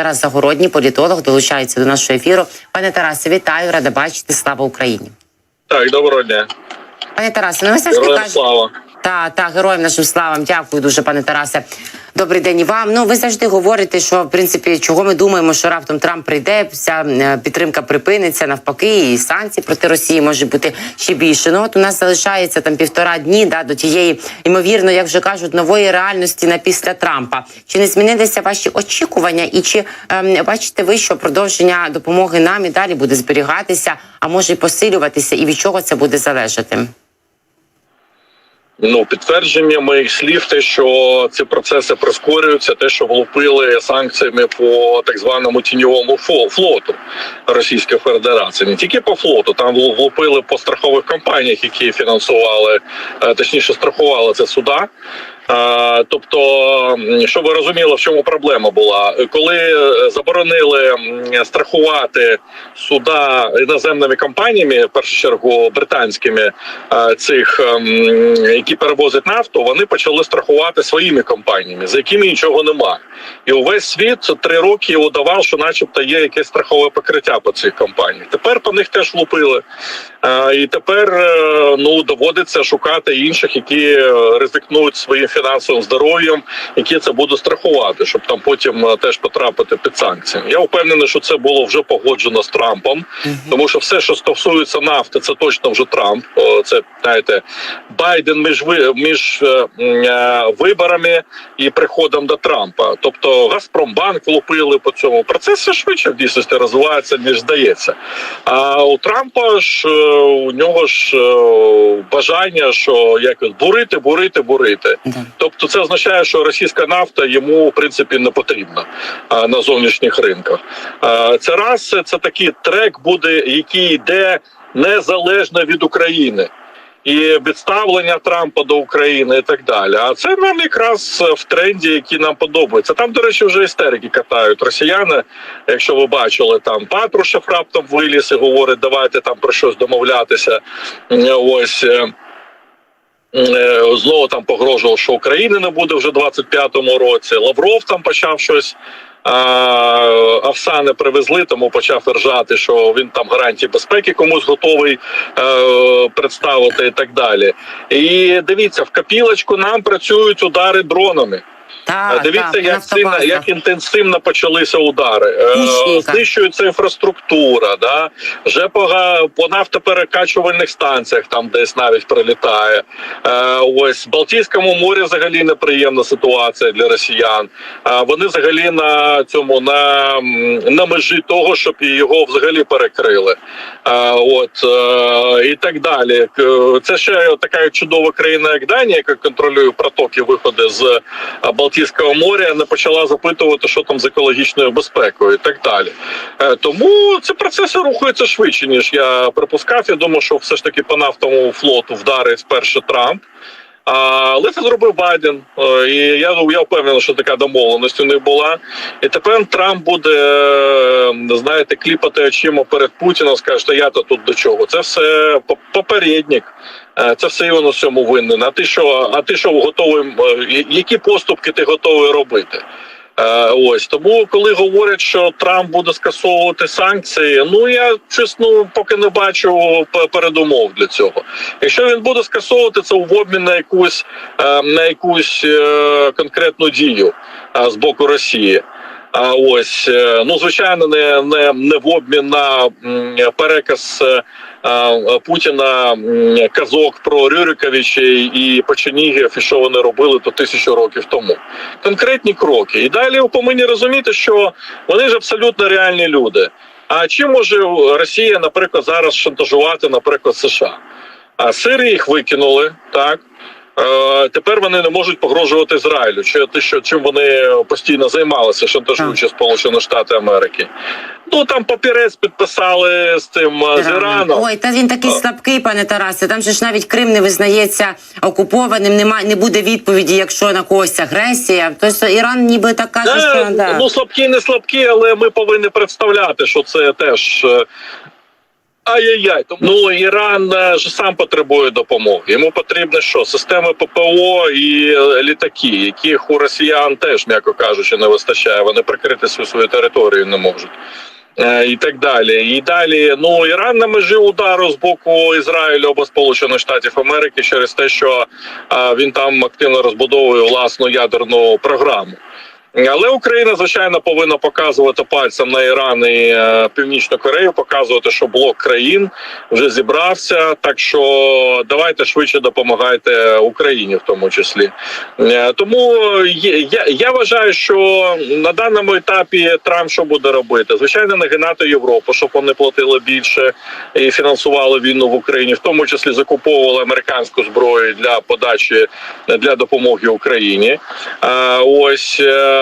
Тарас Загородній, політолог, долучається до нашого ефіру. Пане Тарасе, вітаю, рада бачити. Слава Україні. Так, доброго дня. Пане Тарасе, ну ви завжди кажете. слава. Та, та, героям нашим славам. Дякую дуже, пане Тарасе. Добрий день і вам. Ну, ви завжди говорите, що в принципі, чого ми думаємо, що раптом Трамп прийде, вся е, підтримка припиниться навпаки, і санкцій проти Росії може бути ще більше. Ну от у нас залишається там півтора дні да, до тієї, ймовірно, як вже кажуть, нової реальності на після Трампа. Чи не змінилися ваші очікування? І чи ем, бачите ви, що продовження допомоги нам і далі буде зберігатися, а може й посилюватися, і від чого це буде залежати? Ну, підтвердження моїх слів, те, що ці процеси прискорюються, те, що влупили санкціями по так званому тіньовому флоту Російської Федерації, не тільки по флоту, там влу- влупили по страхових компаніях, які фінансували, е, точніше страхували це суда. Тобто, щоб ви розуміли, в чому проблема була, коли е, заборонили страхувати суда іноземними компаніями, в першу чергу британськими е, цих, ем, які перевозять нафту, вони почали страхувати своїми компаніями, за якими нічого нема. І увесь світ три роки удавав, що, начебто, є якесь страхове покриття по цих компаніях. Тепер по них теж лупили. Е, І тепер ну доводиться шукати інших, які ризикнують своїм фінансовим здоров'ям, які це будуть страхувати, щоб там потім е, теж потрапити під санкції. Я впевнений, що це було вже погоджено з Трампом, тому що все, що стосується нафти, це точно вже Трамп. Це знаєте, Байден між між е, е, виборами і приходом до Трампа. Тобто Газпромбанк влупили по цьому. Процес все швидше в дійсності розвивається ніж здається. А у Трампа ж у нього ж бажання, що якось бурити, бурити, бурити. Тобто, це означає, що російська нафта йому в принципі не потрібна на зовнішніх ринках. Це раз це такий трек буде, який йде незалежно від України. І відставлення Трампа до України і так далі. А це нам якраз в тренді, який нам подобається. Там, до речі, вже істерики катають росіяни. Якщо ви бачили, там Патрушев раптом виліз і говорить, давайте там про щось домовлятися. Е, Ось. Е, Знову там погрожував, що України не буде вже в 25-му році. Лавров там почав щось. Авсани привезли, тому почав ржати, що він там гарантії безпеки комусь готовий е, представити і так далі. І дивіться, в капілочку нам працюють удари дронами. Так, Дивіться, так, як сильно, як інтенсивно почалися удари. Е, Пушніка. Знищується інфраструктура, да? вже по, по нафтоперекачувальних станціях там десь навіть прилітає. Е, ось в Балтійському морі взагалі неприємна ситуація для росіян. Е, вони взагалі на цьому на, на межі того, щоб його взагалі перекрили. Е, от е, і так далі. Це ще така чудова країна, як Данія, яка контролює протоки виходи з е, Балтійського моря, не почала запитувати, що там з екологічною безпекою, і так далі. Е, Тому ці процеси рухаються швидше ніж я припускав. Я думаю, що все ж таки по нафтовому флоту вдарить перше Трамп. Але це зробив Байден, Е, і я я впевнений, що така домовленість у них була. І тепер Трамп буде знаєте, кліпати очима перед Путіном, скаже, що я то тут до чого. Це все по- попередник. Е, Це все він у всьому винен. А ти що? А ти що готовий? е, Які поступки ти готовий робити? Е, Ось тому, коли говорять, що Трамп буде скасовувати санкції, ну я чесно поки не бачу передумов для цього. Якщо він буде скасовувати це в обмін на якусь е, на якусь е, конкретну дію з боку Росії. А ось ну звичайно, не не, не в обмін на переказ Путіна казок про Рюриковича і Печенігів, і що вони робили то тисячу років тому. Конкретні кроки. І далі ви повинні розуміти, що вони ж абсолютно реальні люди. А чим може Росія, наприклад, зараз шантажувати, наприклад, США? А Сирії їх викинули так. Е, Тепер вони не можуть погрожувати Ізраїлю. Чи те, що чим вони постійно займалися, шантажуючи Сполучені Штати Америки? Ну там папірець підписали з тим е, з Іраном. Ой, та він такий слабкий, пане Тарасе. Там же ж навіть Крим не визнається окупованим. Немає, не буде відповіді, якщо на когось агресія. Тобто Іран ніби так каже, Да, що да. Ну слабкі, не слабкі, але ми повинні представляти, що це теж. Ай-яй-яй. Тому ну, Іран е, ж сам потребує допомоги. Йому потрібно що? Системи ППО і е, літаки, яких у росіян теж, м'яко кажучи, не вистачає. Вони прикрити свою, свою територію не можуть. Е, І так далі. І далі, ну Іран на межі удару з боку Ізраїлю або Сполучених Штатів Америки через те, що він там активно розбудовує власну ядерну програму. Але Україна, звичайно, повинна показувати пальцем на Іран і е, Північну Корею, показувати, що блок країн вже зібрався. Так що давайте швидше допомагайте Україні, в тому числі. Е, Тому я, я вважаю, що на даному етапі Трамп що буде робити? Звичайно, нагинати Європу, щоб вони платили більше і фінансували війну в Україні, в тому числі закуповували американську зброю для подачі для допомоги Україні. Е, Ось е,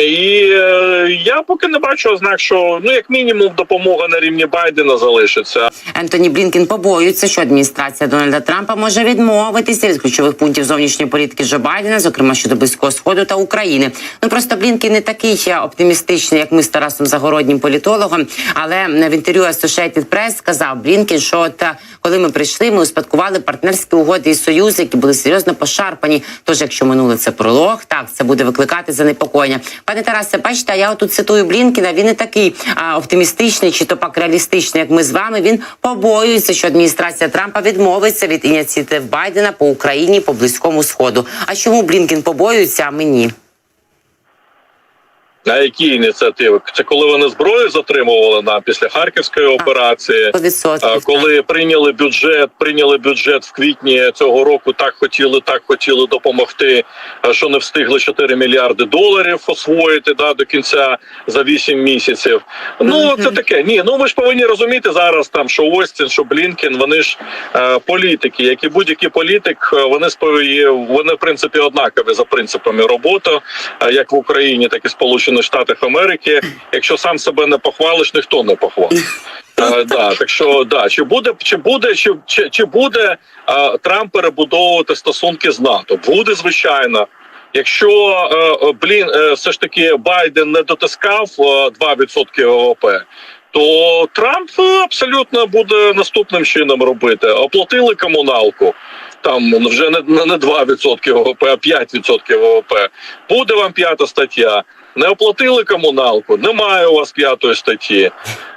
і е, я поки не бачу ознак, що ну як мінімум допомога на рівні Байдена залишиться. Ентоні Блінкен побоюється, що адміністрація Дональда Трампа може відмовитися від ключових пунктів зовнішньої політики Джо Байдена, зокрема щодо близького сходу та України. Ну просто Блінкен не такий е, оптимістичний, як ми з Тарасом Загороднім політологом. Але в інтерв'ю Associated Press сказав Блінкен, що е, коли ми прийшли, ми успадкували партнерські угоди і союзи, які були серйозно пошарпані. Тож, якщо минуле це пролог, так це буде викликати занепокоєння. Пане Тарасе, бачите, а я отут цитую Блінкіна. Він не такий а, оптимістичний чи то пак реалістичний, як ми з вами. Він побоюється, що адміністрація Трампа відмовиться від ініціатив Байдена по Україні по близькому сходу. А чому Блінкін побоюється, а мені? На які ініціативи? Це коли вони зброю затримували нам після харківської операції. А, Коли прийняли бюджет, прийняли бюджет в квітні цього року, так хотіли, так хотіли допомогти. Що не встигли 4 мільярди доларів освоїти да до кінця за 8 місяців. Ну це таке. Ні, ну ми ж повинні розуміти зараз, там що Остін, що Блінкен, вони ж е, політики, як і будь-який політик, е, вони спої, вони в принципі однакові за принципами роботи, е, як в Україні, так і Сполучених Штатах Америки. Якщо сам себе не похвалиш, ніхто не похвалить. Е, да, так що да, чи буде, чи буде, чи, чи, чи буде е, Трамп перебудовувати стосунки з НАТО? Буде звичайно. Якщо е, блін, все ж таки Байден не дотискав е, 2% ВВП, то Трамп абсолютно буде наступним чином робити. Оплатили комуналку. Там вже не, не 2% ВВП, а 5% ВВП. Буде вам п'ята стаття. Не оплатили комуналку, немає у вас п'ятої статті.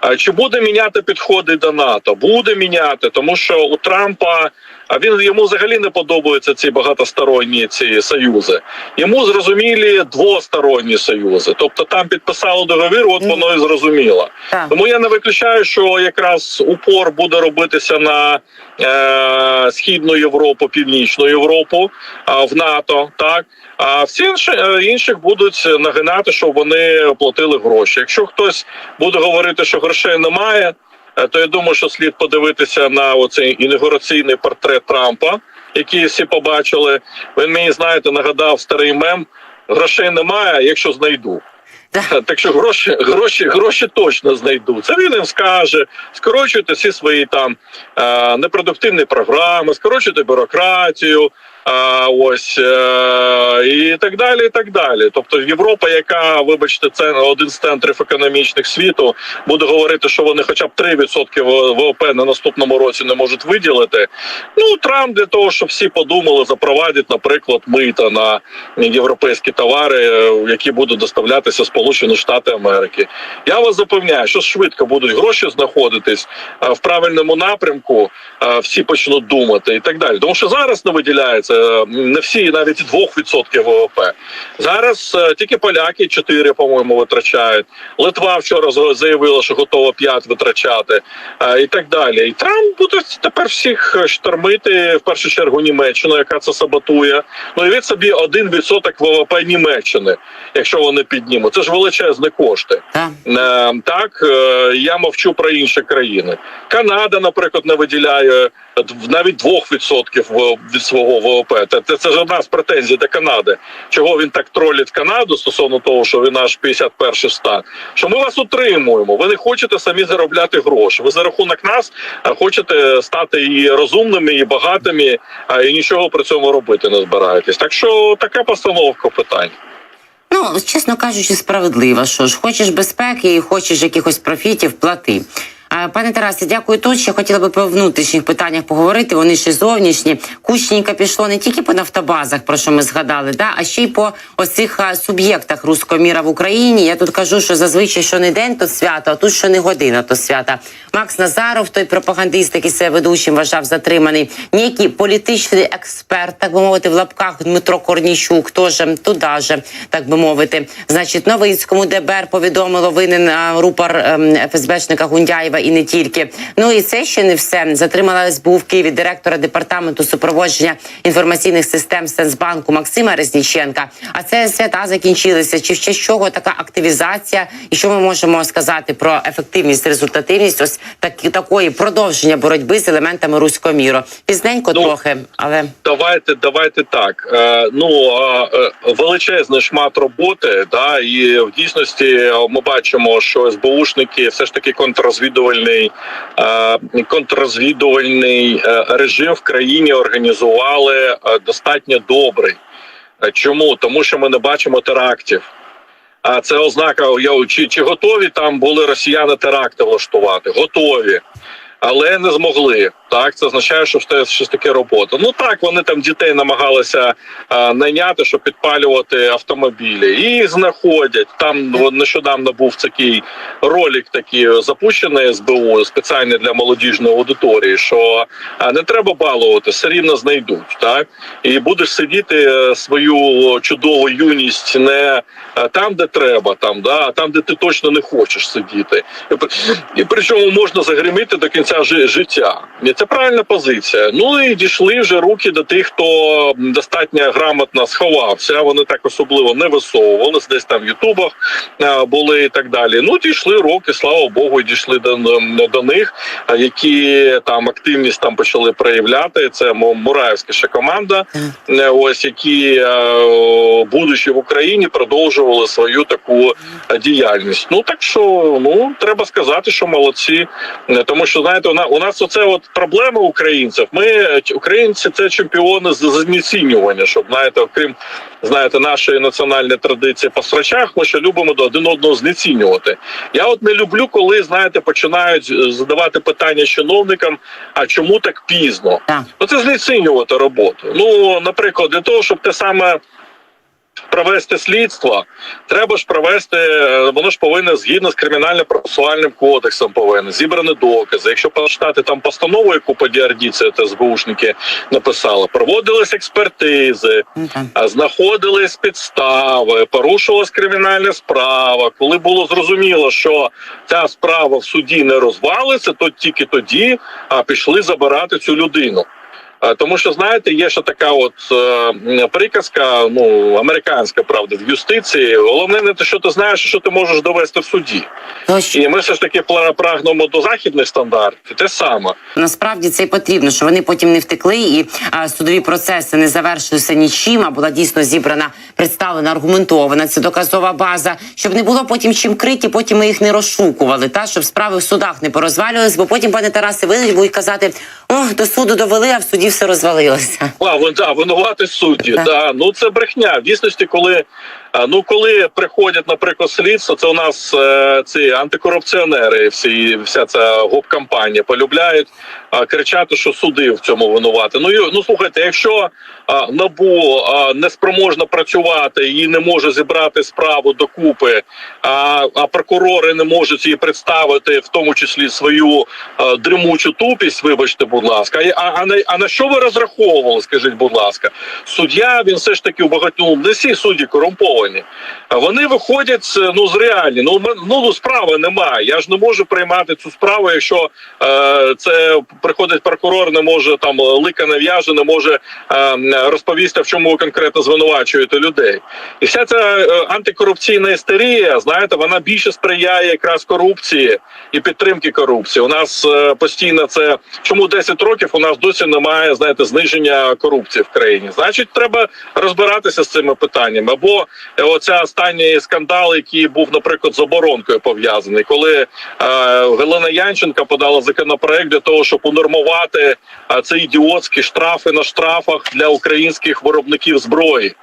А чи буде міняти підходи до НАТО? Буде міняти, тому що у Трампа а він йому взагалі не подобаються ці багатосторонні ці союзи. Йому зрозумілі двосторонні союзи. Тобто там підписали договір, от воно і зрозуміло. Тому я не виключаю, що якраз упор буде робитися на е, східну Європу, північну Європу а, в НАТО. Так а всі інші, е, інших будуть нагинати, щоб вони оплатили гроші. Якщо хтось буде говорити, що грошей немає, е, то я думаю, що слід подивитися на оцей інаугураційний портрет Трампа, який всі побачили. Він мені знаєте, нагадав старий мем. Грошей немає, якщо знайду. Так. Так що гроші, гроші, гроші точно знайду. Це він їм скаже. Скорочуйте всі свої там е, непродуктивні програми, скорочуйте бюрократію. Ось е, і так далі, і так далі. Тобто Європа, яка, вибачте, це один з центрів економічних світу, буде говорити, що вони хоча б 3% ВВП на наступному році не можуть виділити. Ну Трамп для того, щоб всі подумали, запровадять, наприклад, мита на європейські товари, е, які будуть доставлятися Сполучені Штати Америки. Я вас запевняю, що швидко будуть гроші знаходитись е, в правильному напрямку. Всі почнуть думати і так далі. Тому що зараз не виділяється не всі, навіть 2% ВВП. Зараз е, тільки поляки 4, по-моєму, витрачають. Литва вчора заявила, що готова 5 витрачати, е, і так далі. І Трамп буде тепер всіх е, штормити в першу чергу Німеччину, яка це саботує. Ну і від собі 1% ВВП Німеччини, якщо вони піднімуть. Це ж величезні кошти. Так. Так, я мовчу про інші країни. Канада, наприклад, не виділяє навіть 2% від свого ВВП. Це, це, ж одна з претензій до Канади. Чого він так тролить Канаду стосовно того, що він аж 51 стан. Що ми вас утримуємо. Ви не хочете самі заробляти гроші. Ви за рахунок нас хочете стати і розумними, і багатими, а і нічого при цьому робити не збираєтесь. Так що така постановка питань. Ну, чесно кажучи, справедлива. Що ж, хочеш безпеки і хочеш якихось профітів, плати. Пане Тарасе, дякую. Тут ще хотіла би про внутрішніх питаннях поговорити. Вони ще зовнішні. Кучненька пішло не тільки по нафтобазах, про що ми згадали, да, а ще й по ось цих суб'єктах руського міра в Україні. Я тут кажу, що зазвичай що не день, то свято, а тут що не година, то свята. Макс Назаров, той пропагандист, який себе ведучим вважав затриманий. Ніякий політичний експерт, так би мовити, в лапках Дмитро Корніщук, теж туди же, так би мовити. Значить, Новинському ДБР повідомило винен рупор ем, ФСБшника Гундяєва і не тільки. Ну і це ще не все. Затримала СБУ в Києві директора департаменту супроводження інформаційних систем Сенсбанку Максима Резніченка. А це свята закінчилися. Чи ще з чого така активізація? І що ми можемо сказати про ефективність, результативність ось такі такої продовження боротьби з елементами руського міру? Пізненько Ну, трохи, але Давайте, давайте так. Е, ну е, е, величезний шмат роботи, да, і в дійсності е, ми бачимо, що СБУшники все ж таки контррозвідувальний, е, контррозвідувальний е, режим в країні організували е, достатньо добрий. Чому? Тому що ми не бачимо терактів. А це ознака, чи, чи готові там були росіяни теракти влаштувати? Готові. Але не змогли. Так, це означає, що це щось таке робота. Ну так, вони там дітей намагалися а, найняти, щоб підпалювати автомобілі, і знаходять там. нещодавно був такий ролик, такий запущений СБУ спеціально для молодіжної аудиторії. Що а, не треба балувати, все рівно знайдуть. Так і будеш сидіти е, свою чудову юність не е, там, де треба, там да, а там, де ти точно не хочеш сидіти. І, і причому можна загриміти до кінця жи- життя. Це правильна позиція. Ну і дійшли вже руки до тих, хто достатньо грамотно сховався. Вони так особливо не висовувалися, десь там в Ютубах е, були і так далі. Ну дійшли роки, слава Богу, дійшли до, до них, е, які там активність там почали проявляти. Це Мураївська ще команда. Е, ось які, будучи в Україні, продовжували свою таку діяльність. Ну так що ну треба сказати, що молодці, тому що знаєте, у нас, у нас оце от проблема українців. Ми е, українці це чемпіони з знецінювання, щоб знаєте, окрім знаєте, нашої національної традиції по срачах, ми ще любимо до один одного знецінювати. Я от не люблю, коли знаєте, починають е, задавати питання чиновникам, а чому так пізно? так. Ну, це знецінювати роботу. Ну, наприклад, для того, щоб те саме провести слідство, треба ж провести, е, воно ж повинне згідно з кримінально-процесуальним кодексом повинно зібрані докази. Якщо почитати там постанову, яку по ДРД це СБУшники написали, проводились експертизи, знаходились підстави, порушувалась кримінальна справа. Коли було зрозуміло, що ця справа в суді не розвалиться, то тільки тоді а, пішли забирати цю людину. А, Тому що знаєте, є ще така от е, приказка, ну американська правда, в юстиції. Головне не те, що ти знаєш, що ти можеш довести в суді. І ми все ж таки прагнемо до західних стандартів. Те саме. Насправді це й потрібно, що вони потім не втекли, і а, судові процеси не завершилися нічим, а була дійсно зібрана, представлена, аргументована це доказова база, щоб не було потім чим крити, потім ми їх не розшукували. Та щоб справи в судах не порозвалювались, бо потім пане Тарасе вийдуть, будуть казати: о, до суду довели, а в суді все розвалилося. А, вон, да, винувати судді. Так. Да. Ну це брехня. В дійсності, коли ну коли приходять, наприклад, слідство, це у нас е, ці антикорупціонери, всі вся ця гоп-кампанія полюбляють а, кричати, що суди в цьому винувати. Ну і- ну слухайте, якщо а, набу а, не спроможна працювати і не може зібрати справу докупи, а, а прокурори не можуть її представити, в тому числі свою а, дремучу тупість, вибачте, будь ласка. А, а, а на що ви розраховували? Скажіть, будь ласка, суддя він все ж таки у багатьох ну, не всі судді корумповані. Вони виходять ну з реальні. Ну м- ну справи немає. Я ж не можу приймати цю справу, якщо е, це приходить прокурор, не може там лика нав'яже, не може е, розповісти, в чому ви конкретно звинувачуєте людей. І вся ця е, антикорупційна істерія, знаєте, вона більше сприяє якраз корупції і підтримки корупції. У нас е, постійно це чому 10 років у нас досі немає знаєте зниження корупції в країні. Значить, треба розбиратися з цими питаннями. Або е, оця останній скандал, який був, наприклад, з оборонкою пов'язаний, коли е, Галина Янченка подала законопроект для того, щоб унормувати е, ці ідіотські штрафи на штрафах для українських виробників зброї.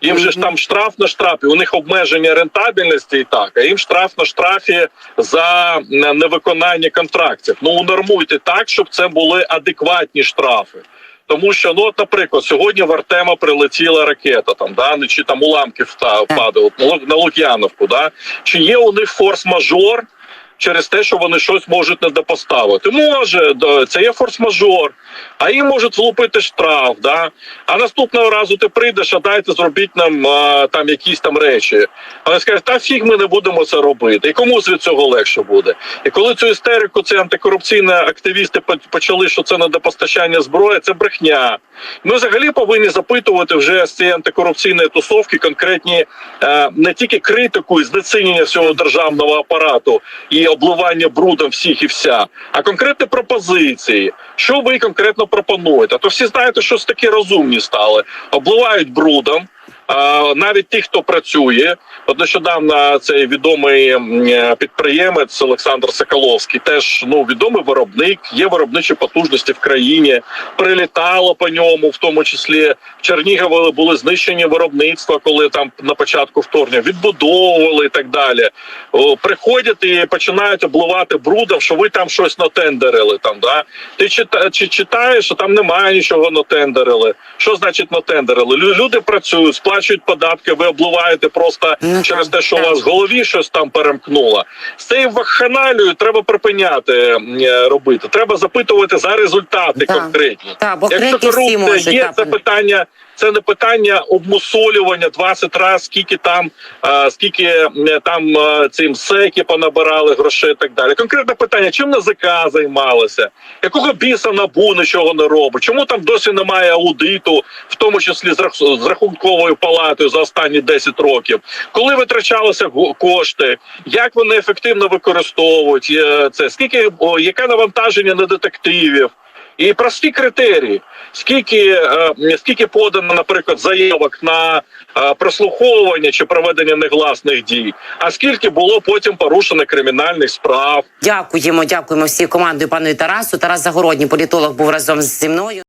Їм же ж там штраф на штрафі. У них обмеження рентабельності і так, а їм штраф на штрафі за невиконання контрактів. Ну унормуйте так, щоб це були адекватні штрафи. Тому що, ну, от, наприклад, сьогодні в Артема прилетіла ракета, там да ну, чи там уламки впадали на Лук'яновку. Да? Чи є у них форс-мажор через те, що вони щось можуть недопоставити? Може, це є форс-мажор, а їм можуть влупити штраф. Да? А наступного разу ти прийдеш, а дайте зробіть нам там якісь там речі. Вони скажуть, та фіг ми не будемо це робити. І комусь від цього легше буде. І коли цю істерику ці антикорупційні активісти почали, що це недопостачання зброї, це брехня. Ми взагалі повинні запитувати вже з цієї антикорупційної тусовки конкретні е, не тільки критику і знецінення всього державного апарату і обливання брудом всіх і вся, а конкретні пропозиції. Що ви конкретно пропонуєте? А то всі знаєте, що такі розумні стали, обливають брудом. Навіть ті, хто працює, от нещодавно цей відомий е, підприємець Олександр Соколовський, теж ну відомий виробник, є виробничі потужності в країні. Прилітало по ньому, в тому числі в Чернігові були знищені виробництва, коли там на початку вторгнення відбудовували і так далі. Приходять і починають обливати брудом, що ви там щось натендерили. Там да ти чита, чи читаєш, що там немає нічого натендерили. Що значить натендерили? Люди працюють, сплачують податки, ви обливаєте просто Ну, через те, що у вас в голові щось там перемкнуло. З цією вакханалією треба припиняти е, робити. Треба запитувати за результати конкретні. Якщо корупція є, це питання. Це не питання обмусолювання 20 разів, скільки там, е, скільки там е, цим секі понабирали грошей і так далі. Конкретне питання: чим НАЗК займалося? Якого біса набу нічого не робить? Чому там досі немає аудиту, в тому числі з рахунковою палатою за останні 10 років? Коли витрачалися кошти? Як вони ефективно використовують е, це? Скільки яке навантаження на детективів? І прості критерії: скільки, е, скільки подано, наприклад, заявок на е, прослуховування чи проведення негласних дій, а скільки було потім порушено кримінальних справ. Дякуємо, дякуємо всій командою пану Тарасу. Тарас Загородній, політолог, був разом зі мною.